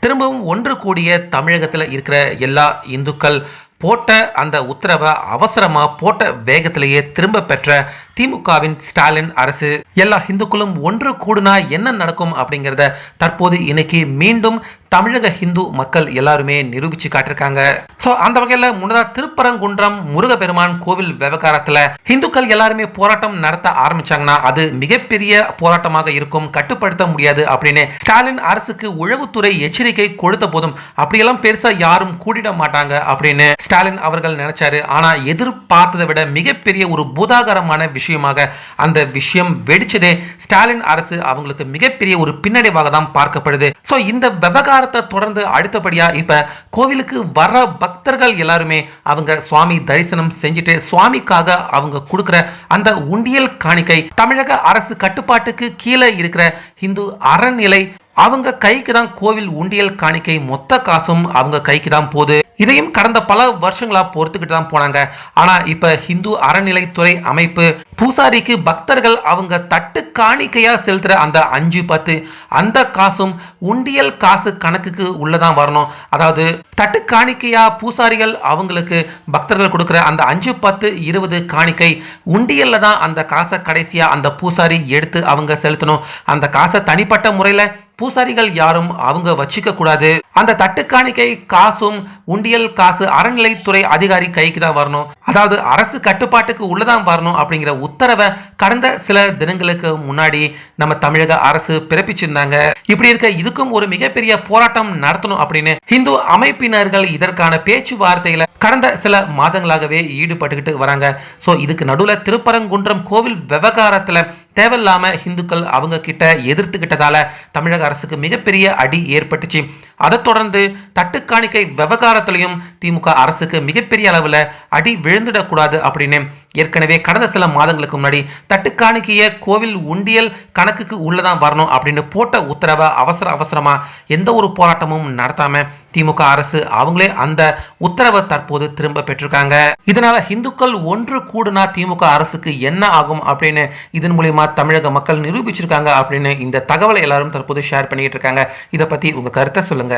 திரும்பவும் ஒன்று கூடிய தமிழகத்தில் இருக்கிற எல்லா இந்துக்கள் போட்ட அந்த உத்தரவை அவசரமாக போட்ட வேகத்திலேயே திரும்ப பெற்ற திமுகவின் ஸ்டாலின் அரசு எல்லா இந்துக்களும் ஒன்று கூடுனா என்ன நடக்கும் அப்படிங்கிறத தற்போது இன்னைக்கு மீண்டும் தமிழக ஹிந்து மக்கள் எல்லாருமே நிரூபிச்சு காட்டிருக்காங்க. ஸோ அந்த வகையில் முன்னதாக திருப்பரங்குன்றம் முருகப்பெருமான் கோவில் விவகாரத்தில் இந்துக்கள் எல்லாருமே போராட்டம் நடத்த ஆரம்பிச்சாங்கன்னா அது மிகப்பெரிய போராட்டமாக இருக்கும் கட்டுப்படுத்த முடியாது அப்படின்னு ஸ்டாலின் அரசுக்கு உளவுத்துறை எச்சரிக்கை கொடுத்த போதும் அப்படியெல்லாம் பெருசா யாரும் கூடிட மாட்டாங்க அப்படின்னு ஸ்டாலின் அவர்கள் நினைச்சாரு. ஆனா எதிர்பார்த்ததை விட மிகப்பெரிய ஒரு பூதாகரமான விஷயமாக அந்த விஷயம் வெடிச்சதே ஸ்டாலின் அரசு அவங்களுக்கு மிகப்பெரிய ஒரு பின்னடைவாக தான் பார்க்கப்படுது. ஸோ இந்த விவகாரத்தை தொடர்ந்து அடுத்தபடியாக இப்போ கோவிலுக்கு வர பக்தர்கள் எல்லாருமே அவங்க சுவாமி தரிசனம் செஞ்சுட்டு சுவாமிக்காக அவங்க கொடுக்குற அந்த உண்டியல் காணிக்கை தமிழக அரசு கட்டுப்பாட்டுக்கு கீழே இருக்கிற இந்து அறநிலை அவங்க கைக்கு தான் கோவில் உண்டியல் காணிக்கை மொத்த காசும் அவங்க கைக்கு தான் போகுது. இதையும் கடந்த பல வருஷங்களா பொறுத்துக்கிட்டு தான் போனாங்க. ஆனா இப்ப ஹிந்து அறநிலைத்துறை அமைப்பு பூசாரிக்கு பக்தர்கள் அவங்க தட்டு காணிக்கையா செலுத்துற அந்த அஞ்சு பத்து அந்த காசும் உண்டியல் காசு கணக்குக்கு உள்ளதான் வரணும். அதாவது தட்டு காணிக்கையா பூசாரிகள் அவங்களுக்கு பக்தர்கள் கொடுக்குற அந்த அஞ்சு பத்து இருபது காணிக்கை உண்டியல்ல தான் அந்த காசை கடைசியா அந்த பூசாரி எடுத்து அவங்க செலுத்தணும். அந்த காசை தனிப்பட்ட முறையில பூசாரிகள் யாரும் அவங்க வச்சுக்க கூடாது. அந்த தட்டு காணிக்கை காசும் உண்டியல் காசு அறநிலைத்துறை அதிகாரி கைக்கு தான் வரணும். அதாவது அரசு கட்டுப்பாட்டுக்கு உள்ளதான் வரணும் அப்படிங்கிற உத்தரவை கடந்த சில தினங்களுக்கு முன்னாடி நம்ம தமிழக அரசு பிறப்பிச்சிருந்தாங்க. இப்படி இருக்க இதுக்கும் ஒரு மிகப்பெரிய போராட்டம் நடத்தணும் அப்படின்னு இந்து அமைப்பினர்கள் இதற்கான பேச்சுவார்த்தையில கடந்த சில மாதங்களாகவே ஈடுபட்டுக்கிட்டு வராங்க. ஸோ இதுக்கு நடுவில் திருப்பரங்குன்றம் கோவில் விவகாரத்தில் தேவையில்லாம இந்துக்கள் அவங்க கிட்ட எதிர்த்துக்கிட்டதால தமிழக அரசுக்கு மிகப்பெரிய அடி ஏற்பட்டுச்சு. அதை தொடர்ந்து தட்டுக்காணிக்கை விவகாரத்திலையும் திமுக அரசுக்கு மிகப்பெரிய அளவில் அடி விழுந்துடக்கூடாது அப்படின்னு ஏற்கனவே கடந்த சில மாதங்களுக்கு முன்னாடி தட்டுக்காணிக்கைய கோவில் உண்டியல் கணக்குக்கு உள்ளதான் வரணும் அப்படின்னு போட்ட உத்தரவை அவசர அவசரமா எந்த ஒரு போராட்டமும் நடத்தாம திமுக அரசு அவங்களே அந்த உத்தரவை தற்போது திரும்ப பெற்றிருக்காங்க. இதனால இந்துக்கள் ஒன்று கூடுனா திமுக அரசுக்கு என்ன ஆகும் அப்படின்னு இதன் மூலியமா தமிழக மக்கள் நிரூபிச்சிருக்காங்க அப்படின்னு இந்த தகவலை எல்லாரும் தற்போது ஷேர் பண்ணிட்டு இருக்காங்க. இதை பத்தி உங்க கருத்தை சொல்லுங்க.